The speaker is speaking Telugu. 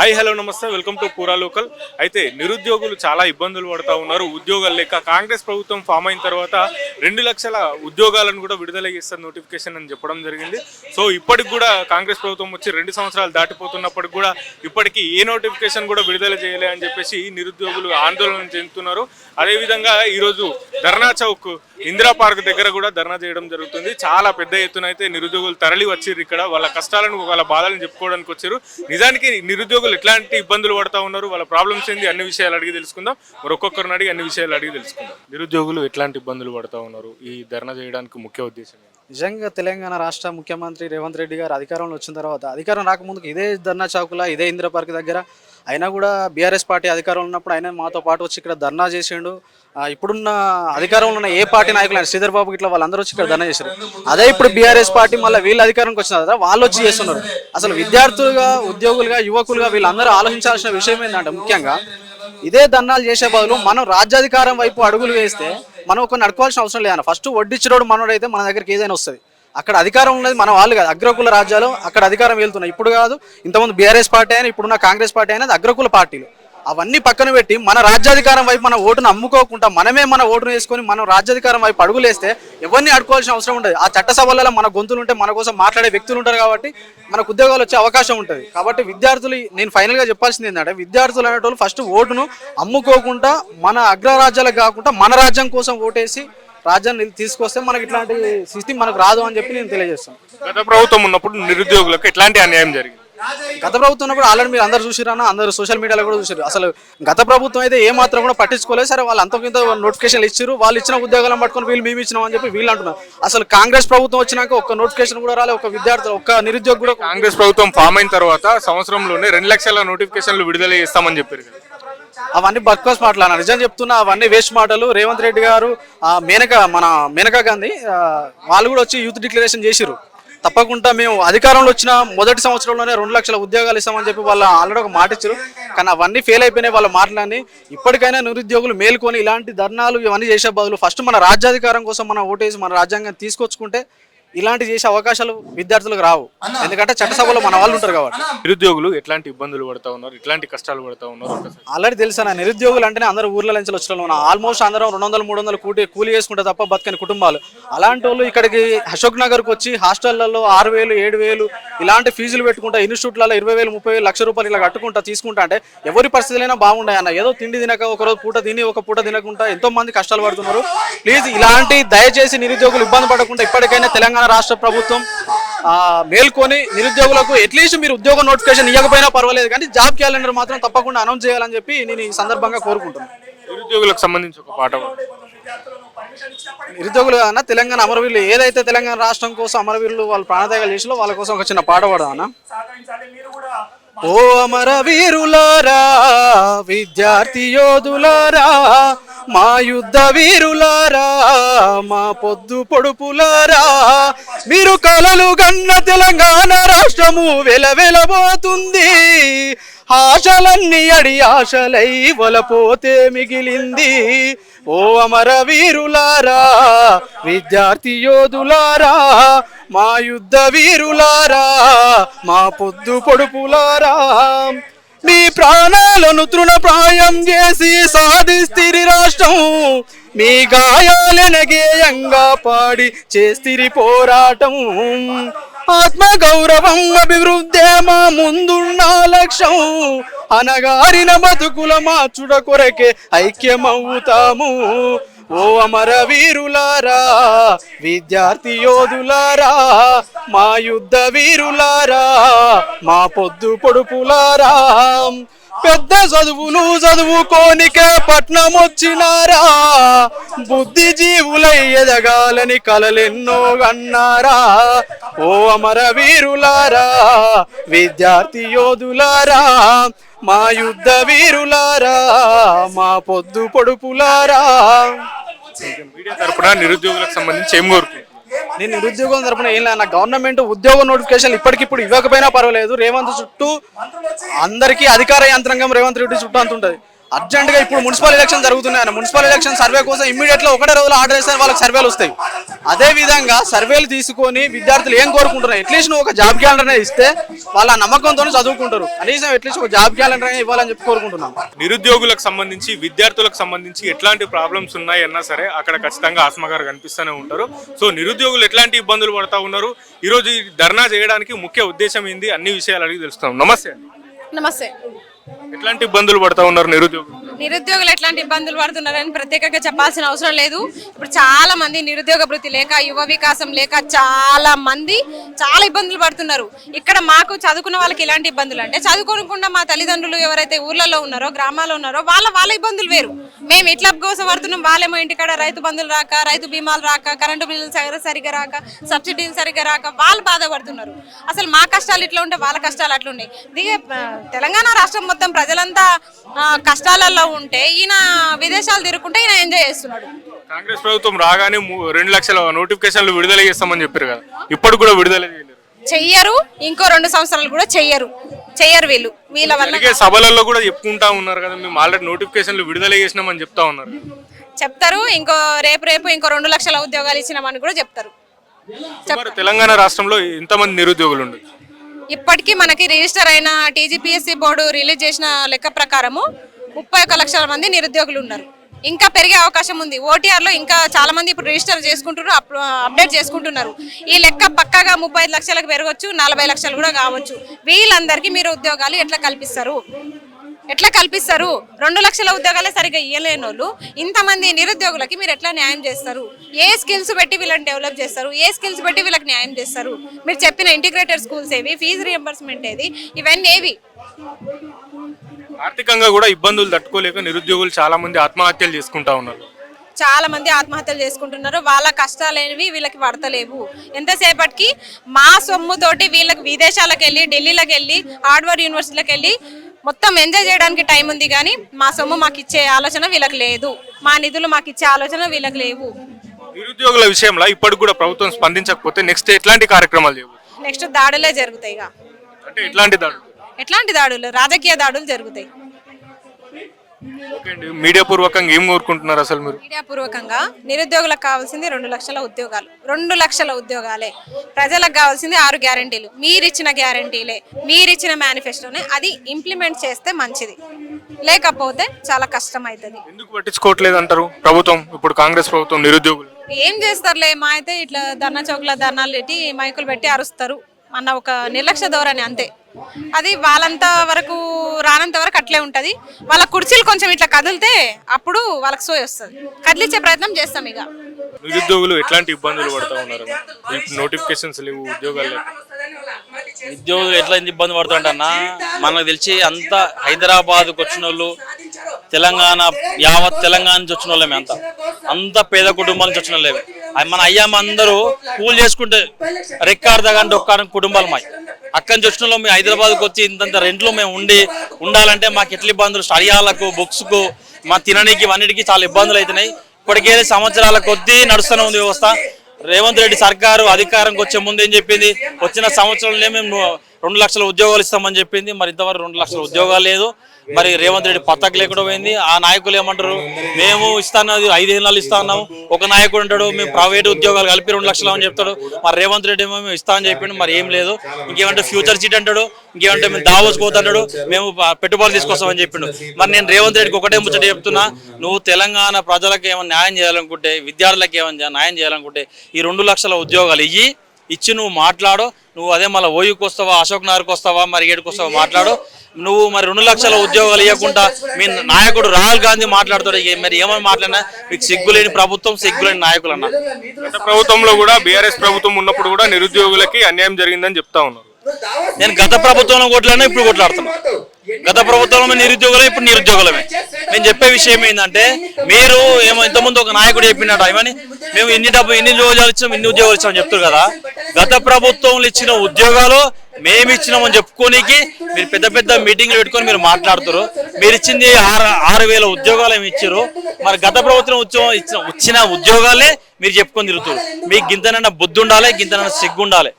Hi hello namaste. Welcome to Poora local. అయితే నిరుద్యోగులు చాలా ఇబ్బందులు పడుతూ ఉన్నారు. ఉద్యోగాలు లేక కాంగ్రెస్ ప్రభుత్వం ఫామ్ అయిన తర్వాత రెండు లక్షల ఉద్యోగాలను కూడా విడుదల చేస్తారు నోటిఫికేషన్ అని చెప్పడం జరిగింది. సో ఇప్పటికి కూడా కాంగ్రెస్ ప్రభుత్వం వచ్చి రెండు సంవత్సరాలు దాటిపోతున్నప్పటికి కూడా ఇప్పటికీ ఏ నోటిఫికేషన్ కూడా విడుదల చేయలే అని చెప్పేసి నిరుద్యోగులు ఆందోళన చెందుతున్నారు. అదేవిధంగా ఈరోజు ధర్నా చౌక్ ఇందిరా పార్క్ దగ్గర కూడా ధర్నా చేయడం జరుగుతుంది. చాలా పెద్ద ఎత్తున అయితే నిరుద్యోగులు తరలి వచ్చారు ఇక్కడ. వాళ్ళ కష్టాలను వాళ్ళ బాధలను చెప్పుకోవడానికి వచ్చారు. నిజానికి నిరుద్యోగులు ఎట్లాంటి ఇబ్బందులు పడతా ఉన్నారు? వాళ్ళ ప్రాబ్లమ్స్ ఏంది? అన్ని విషయాలు అడిగి తెలుసుకుందాం. మరి ఒక్కొక్కరిని అడిగి అన్ని విషయాలు అడిగి తెలుసుకుందాం. నిరుద్యోగులు ఎట్లాంటి ఇబ్బందులు పడతా ఉన్నారు? ఈ ధర్నా చేయడానికి ముఖ్య ఉద్దేశం నిజంగా తెలంగాణ రాష్ట్ర ముఖ్యమంత్రి రేవంత్ రెడ్డి గారు అధికారంలో వచ్చిన తర్వాత అధికారం రాకముందుకు ఇదే ధర్నా చౌకుల ఇదే ఇందిరా పార్క్ దగ్గర అయినా కూడా బీఆర్ఎస్ పార్టీ అధికారంలో ఉన్నప్పుడు ఆయన మాతో పాటు వచ్చి ఇక్కడ ధర్నా చేసిండు. ఇప్పుడున్న అధికారంలో ఉన్న ఏ పార్టీ నాయకులు ఆయన శ్రీధర్ బాబు ఇట్లా వాళ్ళందరూ వచ్చి ఇక్కడ ధర్నా చేశారు అదే ఇప్పుడు బీఆర్ఎస్ పార్టీ మళ్ళీ వీళ్ళు అధికారంకి వచ్చిన తర్వాత వాళ్ళు వచ్చి చేస్తున్నారు. అసలు విద్యార్థులుగా ఉద్యోగులుగా యువకులుగా వీళ్ళందరూ ఆలోచించాల్సిన విషయం ఏంటంటే ముఖ్యంగా ఇదే ధర్నాలు చేసే బదులు మనం రాజ్యాధికారం వైపు అడుగులు వేస్తే మనం కొన్ని అడుకోవాల్సిన అవసరం లేదన్న. ఫస్ట్ వడ్డిచ్చినోడు మనోడైతే మన దగ్గరికి ఏదైనా వస్తుంది. అక్కడ అధికారం ఉన్నది మన వాళ్ళు కాదు. అగ్రకుల రాజ్యాలు అక్కడ అధికారం వెళ్తున్నాయి ఇప్పుడు కాదు ఇంతకుముందు బీఆర్ఎస్ పార్టీ అయినా ఇప్పుడున్న కాంగ్రెస్ పార్టీ అయినా అగ్రకుల పార్టీలు. అవన్నీ పక్కన పెట్టి మన రాజ్యాధికారం వైపు మన ఓటును అమ్ముకోకుండా మనమే మన ఓటును వేసుకొని మనం రాజ్యాధికారం వైపు అడుగులేస్తే ఎవరిని అడుకోవాల్సిన అవసరం ఉండదు. ఆ చట్టసభలలో మన గొంతులు ఉంటే మన కోసం మాట్లాడే వ్యక్తులు ఉంటారు కాబట్టి మనకు ఉద్యోగాలు వచ్చే అవకాశం ఉంటుంది. కాబట్టి విద్యార్థులు నేను ఫైనల్గా చెప్పాల్సింది ఏంటంటే విద్యార్థులు అనేటోళ్ళు ఫస్ట్ ఓటును అమ్ముకోకుండా మన అగ్రరాజ్యాలకు కాకుండా మన రాజ్యం కోసం ఓటేసి రాజ్యాన్ని తీసుకొస్తే మనకి ఇట్లాంటి స్థితి మనకు రాదు అని చెప్పి నేను తెలియజేస్తాను. గత ప్రభుత్వం ఉన్నప్పుడు నిరుద్యోగులకు ఎట్లాంటి అన్యాయం జరిగింది? గత ప్రభుత్వం ఉన్నప్పుడు ఆల్రెడీ మీరు అందరు చూసిరన్నా అందరు సోషల్ మీడియాలో కూడా చూసారు అసలు గత ప్రభుత్వం అయితే ఏ మాత్రం కూడా పట్టించుకోలేదు. సరే వాళ్ళు అంతకింత నోటిఫికేషన్ ఇచ్చారు వాళ్ళు ఇచ్చిన ఉద్యోగాలను పట్టుకొని వీళ్ళు మేము ఇచ్చినాం అని చెప్పి వీళ్ళు అంటున్నారు. అసలు కాంగ్రెస్ ప్రభుత్వం వచ్చినాక ఒక నోటిఫికేషన్ కూడా రాలే ఒక విద్యార్థి ఒక నిరుద్యోగి కూడా కాంగ్రెస్ ప్రభుత్వం ఫామ్ అయిన తర్వాత సంవత్సరంలోనే రెండు లక్షల నోటిఫికేషన్లు విడుదల చేస్తామని చెప్పారు అవన్నీ బక్వాస్ మాటలు అన్న. నిజం చెప్తున్నా అవన్నీ వేస్ట్ మాటలు. రేవంత్ రెడ్డి గారు మేనక మన మేనకా గాంధీ వాళ్ళు కూడా వచ్చి యూత్ డిక్లరేషన్ చేసిరు తప్పకుండా మేము అధికారంలో వచ్చిన మొదటి సంవత్సరంలోనే రెండు లక్షల ఉద్యోగాలు ఇస్తామని చెప్పి వాళ్ళు ఆల్రెడీ ఒక మాట ఇచ్చారు. కానీ అవన్నీ ఫెయిల్ అయిపోయినాయి వాళ్ళ మాటలన్నీ. ఇప్పటికైనా నిరుద్యోగులు మేల్కొని ఇలాంటి ధర్నాలు ఇవన్నీ చేసే బదులు ఫస్ట్ మన రాజ్యాధికారం కోసం మనం ఓటేసి మన రాజ్యాంగాన్ని తీసుకొచ్చుకుంటే ఇలాంటి చేసే అవకాశాలు విద్యార్థులకు రావు. ఎందుకంటే చట్టసభలో మన వాళ్ళు ఉంటారు కాబట్టి. నిరుద్యోగులు ఎట్లాంటి ఇబ్బందులు పడతా ఉన్నారు? ఎట్లాంటి కష్టాలు పడతా ఉన్నారు? ఆల్రెడీ తెలుసా నా నిరుద్యోగులు అంటేనే అందరూ ఊర్ల నుంచి వచ్చిన ఆల్మోస్ట్ అందరం రెండు వందలు మూడు వందలు కూటి కూలి చేసుకుంటే తప్ప బతకని కుటుంబాలు. అలాంటి వాళ్ళు ఇక్కడికి అశోక్ నగర్కి వచ్చి హాస్టళ్ళలో ఆరు వేలు ఏడు వేలు ఇలాంటి ఫీజులు పెట్టుకుంటా ఇన్స్టిట్యూట్లలో ఇరవై వేలు ముప్పై వేలు లక్ష రూపాయలు ఇలా కట్టుకుంటా తీసుకుంటా అంటే ఎవరి పరిస్థితులైనా బాగుండాయి అన్న. ఏదో తిండి తినక ఒక రోజు పూట తిని ఒక పూట తినకుండా ఎంతో మంది కష్టాలు పడుతున్నారు. ప్లీజ్ ఇలాంటి దయచేసి నిరుద్యోగులు ఇబ్బంది పడకుండా ఇప్పటికైనా తెలంగాణ రాష్ట్ర ప్రభుత్వం మేల్కొని నిరుద్యోగులకు అట్లీస్ట్ మీరు ఉద్యోగ నోటిఫికేషన్ ఇవ్వకపోయినా పర్వాలేదు కానీ జాబ్ క్యాలెండర్ మాత్రం తప్పకుండా అనౌన్స్ చేయాలని చెప్పి నేను ఈ సందర్భంగా కోరుకుంటున్నాను నిరుద్యోగులకు సంబంధించి ఒక. నిరుద్యోగులు అన్న తెలంగాణ అమరవీరులు ఏదైతే తెలంగాణ రాష్ట్రం కోసం అమరవీరులు వాళ్ళు ప్రాణత్యాగాలు చేసిలో వాళ్ళ కోసం ఒక చిన్న పాట పాడదాం అన్న ఓ అమర వీరులారా విద్యార్థి యోధులారా మా యుద్ధ వీరులారా మా పొద్దు పొడుపులారా. మీరు కలలు గన్న తెలంగాణ రాష్ట్రము వెలవెలబోతుంది ఆశలన్నీ అడి ఆశలై వలపోతే మిగిలింది. ఓ అమర వీరులారా విద్యార్థి యోధులారా మా యుద్ధ వీరులారా మా పొద్దు పొడుపులారా. మీ ప్రాణాలను తృణప్రాయం చేసి సాధిస్తిరి రాష్ట్రం. మీ గాయాలెనగేయంగా పాడి చేస్తిరి పోరాటం. ఆత్మ గౌరవం మా ముందున్న లక్ష్యం. అనగారిన బతుకుల మార్చుడ కొరకే ఐక్యమవుతాము. ఓ అమర వీరులారా విద్యార్థి యోధులారా మా యుద్ధ వీరులారా మా పొద్దు పొడుపులారా. పెద్ద చదువులు చదువుకోనికే పట్నం వచ్చినారా బుద్ధి జీవులై ఎదగాలని కలలెన్నో అన్నారా ఓ అమర వీరులారా విద్యార్థి యోధులారా మా యుద్ధ వీరులారా మా పొద్దు పొడుపులారా. మీడియా తరపున నిరుద్యోగులకు సంబంధించి ఏం కోరుకుంటున్నారు? నేను నిరుద్యోగం తరపున ఏం లేదు నా గవర్నమెంట్ ఉద్యోగ నోటిఫికేషన్ ఇప్పటికిప్పుడు ఇవ్వకపోయినా పర్వాలేదు. రేవంత్ చుట్టూ అందరికీ అధికార యంత్రాంగం రేవంత్ రెడ్డి చుట్టూ అంత ఉంటుంది అర్జెంట్గా ఇప్పుడు మున్సిపల్ ఎలక్షన్ జరుగుతున్నాయి మున్సిపల్ ఎలక్షన్ సర్వే కోసం ఇమ్మీడియట్గా ఒకటే రోజులో ఆర్డర్ చేస్తే వాళ్ళకి సర్వేలు వస్తాయి. అదే విధంగా సర్వేలు తీసుకొని విద్యార్థులు ఏం కోరుకుంటున్నారు అట్లీస్ట్ నువ్వు ఒక జాబ్ క్యాలెండర్ అనేది ఇస్తే వాళ్ళ నమ్మకంతో చదువుకుంటారు. కనీసం అట్లీస్ట్ ఒక జాబ్ క్యాలెండర్ అనేది ఇవ్వాలని చెప్పి కోరుకుంటున్నాం. నిరుద్యోగులకు సంబంధించి విద్యార్థులకు సంబంధించి ఎట్లాంటి ప్రాబ్లమ్స్ ఉన్నాయన్నా సరే అక్కడ ఖచ్చితంగా ఆస్మ గారు కనిపిస్తూనే ఉంటారు. సో నిరుద్యోగులు ఎట్లాంటి ఇబ్బందులు పడతా ఉన్నారు? ఈరోజు ఈ ధర్నా చేయడానికి ముఖ్య ఉద్దేశం ఏంది? అన్ని విషయాలు అడిగి తెలుస్తాం. నమస్తే నమస్తే. ఎట్లాంటి ఇబ్బందులు పడతా ఉన్నారు నిరుద్యోగులు? నిరుద్యోగులు ఎట్లాంటి ఇబ్బందులు పడుతున్నారని ప్రత్యేకంగా చెప్పాల్సిన అవసరం లేదు. ఇప్పుడు చాలా మంది నిరుద్యోగ వృత్తి లేక యువ వికాసం లేక చాలా మంది చాలా ఇబ్బందులు పడుతున్నారు. ఇక్కడ మాకు చదువుకున్న వాళ్ళకి ఎలాంటి ఇబ్బందులు? అంటే చదువుకోకుండా మా తల్లిదండ్రులు ఎవరైతే ఊర్లలో ఉన్నారో గ్రామాల్లో ఉన్నారో వాళ్ళ వాళ్ళ ఇబ్బందులు వేరు. మేము ఇట్లా కోసం పడుతున్నాం వాళ్ళేమో ఇంటికాడ రైతు బంధువులు రాక రైతు బీమాలు రాక కరెంటు బిల్లులు సరి- సరిగ్గా రాక సబ్సిడీలు సరిగ్గా రాక వాళ్ళు బాధపడుతున్నారు. అసలు మా కష్టాలు ఇట్లా ఉంటే వాళ్ళ కష్టాలు అట్లున్నాయి. దిగే తెలంగాణ రాష్ట్రం మొత్తం ప్రజలంతా కష్టాలలో ఉంటే ఈయన విదేశాలు తిరుగుకుంటే ఈయన ఎంజాయ్ చేస్తున్నాడు. కాంగ్రెస్ ప్రభుత్వం రాగానే రెండు లక్షల నోటిఫికేషన్లు విడుదల చేస్తామని చెప్పారు కదా. ఇప్పటి కూడా విడుదల చెయ్యరు ఇంకో రెండు సంవత్సరాలు కూడా చెయ్యరు. చెయ్యరు వీళ్ళు. వీళ్ళ వల్ల సభలలో కూడా చెప్పుకుంటా ఉన్నారు కదా మేము ఆల్రెడీ నోటిఫికేషన్లు విడుదల చేసినామని చెప్తా ఉన్నారు. చెప్తారు ఇంకో రేపు రేపు ఇంకో రెండు లక్షల ఉద్యోగాలు ఇచ్చినామని కూడా చెప్తారు. తెలంగాణ రాష్ట్రంలో ఎంతమంది నిరుద్యోగులు ఉండదు ఇప్పటికీ మనకి రిజిస్టర్ అయిన టీజీపీఎస్సీ బోర్డు రిలీజ్ చేసిన లెక్క ప్రకారము ముప్పై ఒక లక్షల మంది నిరుద్యోగులు ఉన్నారు. ఇంకా పెరిగే అవకాశం ఉంది. ఓటీఆర్లో ఇంకా చాలా మంది ఇప్పుడు రిజిస్టర్ చేసుకుంటున్నారు అప్- అప్డేట్ చేసుకుంటున్నారు. ఈ లెక్క పక్కాగా ముప్పై ఐదు లక్షలకు పెరగవచ్చు నలభై లక్షలు కూడా కావచ్చు. వీళ్ళందరికీ మీరు ఉద్యోగాలు ఎట్లా కల్పిస్తారు? ఎట్లా కల్పిస్తారు? రెండు లక్షల ఉద్యోగాలే సరిగ్గా ఇవ్వలేని వాళ్ళు ఇంతమంది నిరుద్యోగులకి మీరు ఎట్లా న్యాయం చేస్తారు? ఏ స్కిల్స్ పెట్టి వీళ్ళని డెవలప్ చేస్తారు? ఏ స్కిల్స్ పెట్టి వీళ్ళకి న్యాయం చేస్తారు? మీరు చెప్పిన ఇంటిగ్రేటెడ్ స్కూల్స్ ఏవి? ఫీజు రియంబర్స్మెంట్ ఏది? ఇవన్నీ ఏవి? ఆర్థికంగా కూడా ఇబ్బందులు తట్టుకోలేక నిరుద్యోగులు చాలా మంది ఆత్మహత్యలు చేసుకుంటా ఉన్నారు. చాలా మంది ఆత్మహత్యలు చేసుకుంటున్నారు. వాళ్ళ కష్టాలేనివి వీళ్ళకి పడతలేవు. ఎంతసేపటికి మా సొమ్ముతోటి వీళ్ళకి విదేశాలకు వెళ్ళి ఢిల్లీలకు వెళ్ళి హార్డ్వేర్ యూనివర్సిటీలకు వెళ్ళి మొత్తం ఎంజాయ్ చేయడానికి టైం ఉంది కానీ మా సొమ్ము మాకు ఇచ్చే ఆలోచన వీళ్ళకి లేదు. మా నిధులు మాకు ఇచ్చే ఆలోచన వీళ్ళకి లేవు. నిరుద్యోగుల విషయంలో ఇప్పటికి కూడా ప్రభుత్వం స్పందించకపోతే నెక్స్ట్ ఎట్లాంటి కార్యక్రమాలు నెక్స్ట్ దాడులే జరుగుతాయి అంటే ఎట్లాంటి దాడులు? ఎట్లాంటి దాడులు? రాజకీయ దాడులు జరుగుతాయి. మీడియా పూర్వకంగా ఏం కోరుకుంటున్నారు అసలు మీరు? మీడియా పూర్వకంగా నిరుద్యోగులకు కావాల్సింది రెండు లక్షల ఉద్యోగాలు. రెండు లక్షల ఉద్యోగాలే. ప్రజలకు కావాల్సింది ఆరు గ్యారంటీలు. మీరిచ్చిన గ్యారంటీలే. మీరిచ్చిన మేనిఫెస్టోనే అది ఇంప్లిమెంట్ చేస్తే మంచిది. లేకపోతే చాలా కష్టం అవుతుంది ఎందుకు పట్టించుకోవట్లేదు అంటారు? ప్రభుత్వం ఇప్పుడు కాంగ్రెస్ ప్రభుత్వం నిరుద్యోగులు. ఏం చేస్తారులే? మా అయితే ఇట్లా ధర్నా చౌక్ల ధర్నాలు పెట్టి మైకులు పెట్టి అరుస్తారు. అన్న ఒక నిర్లక్ష్య ధోరణి అంతే. అది వాళ్ళంత వరకు రానంత వరకు అట్లే ఉంటది. వాళ్ళ కుర్చీలు కొంచెం ఇట్లా కదిలితే అప్పుడు వాళ్ళకి సోయి వస్తుంది. కదిలించే ప్రయత్నం చేస్తాం ఇక. నిరుద్యోగులు ఎట్లాంటి ఇబ్బందులు పడతా ఉన్నారు? నోటిఫికేషన్స్ లేవు ఉద్యోగాలు లేవు. ఉద్యోగులు ఎట్లా ఇబ్బంది పడుతుంటన్న మనకు తెలిసి అంత హైదరాబాద్కి వచ్చిన వాళ్ళు తెలంగాణ యావత్ తెలంగాణ నుంచి వచ్చిన వాళ్ళమే అంత. అంత పేద కుటుంబాల నుంచి వచ్చిన వాళ్ళే మన అయ్యమ్మ అందరూ కూల్ చేసుకుంటే రెక్కాడదగంటే ఒక్క కుటుంబాలు మాయి అక్కడి చూసినలో మేము హైదరాబాద్కి వచ్చి ఇంతంత రెంట్లో మేము ఉండి ఉండాలంటే మాకు ఎట్ల ఇబ్బందులు? స్టడియాలకు బుక్స్కు మా తిననీకి ఇవన్నిటికీ చాలా ఇబ్బందులు అవుతున్నాయి. ఇప్పటికే సంవత్సరాల కొద్దీ నడుస్తూనే ఉంది వ్యవస్థ. రేవంత్ రెడ్డి సర్కారు అధికారంకి వచ్చే ముందు ఏం చెప్పింది? వచ్చిన సంవత్సరంలో మేము రెండు లక్షల ఉద్యోగాలు ఇస్తామని చెప్పింది. మరి ఇంతవరకు రెండు లక్షల ఉద్యోగాలు లేదు. మరి రేవంత్ రెడ్డి పతక లేకుండా పోయింది. ఆ నాయకులు ఏమంటారు? మేము ఇస్తాన్నది ఐదేళ్ళు ఇస్తా ఉన్నాము ఒక నాయకుడు ఉంటాడు మేము ప్రైవేట్ ఉద్యోగాలు కలిపి రెండు లక్షలు అని చెప్తాడు. మరి రేవంత్ రెడ్డి ఏమో మేము ఇస్తా అని చెప్పిండు. మరి ఏం లేదు. ఇంకేమంటే ఫ్యూచర్ సీట్ అంటాడు. ఇంకేమంటే మేము దావోస్ పోతాడు మేము పెట్టుబడులు తీసుకొస్తామని చెప్పిండు. మరి నేను రేవంత్ రెడ్డికి ఒకటే ముచ్చట చెప్తున్నా. నువ్వు తెలంగాణ ప్రజలకు ఏమైనా న్యాయం చేయాలనుకుంటే విద్యార్థులకు ఏమైనా న్యాయం చేయాలనుకుంటే ఈ రెండు లక్షల ఉద్యోగాలు ఇవి ఇచ్చి నువ్వు మాట్లాడు. నువ్వు అదే మళ్ళీ ఓయూకి వస్తావా అశోక్ నగర్కి వస్తావా మరి ఏడుకి వస్తావా మాట్లాడు. నువ్వు మరి రెండు లక్షల ఉద్యోగాలు ఇవ్వకుండా మీ నాయకుడు రాహుల్ గాంధీ మాట్లాడుతాడు. మరి ఏమని మాట్లాడినా? మీకు సిగ్గులేని ప్రభుత్వం సిగ్గులేని నాయకులు అన్న. గత ప్రభుత్వంలో కూడా బీఆర్ఎస్ ప్రభుత్వం ఉన్నప్పుడు కూడా నిరుద్యోగులకి అన్యాయం జరిగిందని చెప్తా ఉన్నారు. నేను గత ప్రభుత్వంలో కొట్లాడినా ఇప్పుడు కొట్లాడుతున్నా. గత ప్రభుత్వంలో నిరుద్యోగులే ఇప్పుడు నిరుద్యోగులమే. నేను చెప్పే విషయం ఏంటంటే మీరు ఏమో ఇంతకుముందు ఒక నాయకుడు చెప్పినట్టు ఏమని మేము ఇన్ని డబ్బు ఇన్ని ఉద్యోగాలు ఇచ్చాం ఇన్ని ఉద్యోగాలు ఇచ్చామని చెప్తారు కదా. గత ప్రభుత్వంలో ఇచ్చిన ఉద్యోగాలు మేము ఇచ్చినామని చెప్పుకోనికి మీరు పెద్ద పెద్ద మీటింగ్లు పెట్టుకొని మీరు మాట్లాడుతారు మీరు ఇచ్చింది ఆరు ఆరు వేల ఉద్యోగాలు ఏమి ఇచ్చారు మరి గత ప్రభుత్వం ఉద్యోగం ఇచ్చిన వచ్చిన ఉద్యోగాలే మీరు చెప్పుకొని తిరుగుతారు మీకు గింతనన్నా బుద్ధి ఉండాలి గింతనన్నా సిగ్గు ఉండాలి.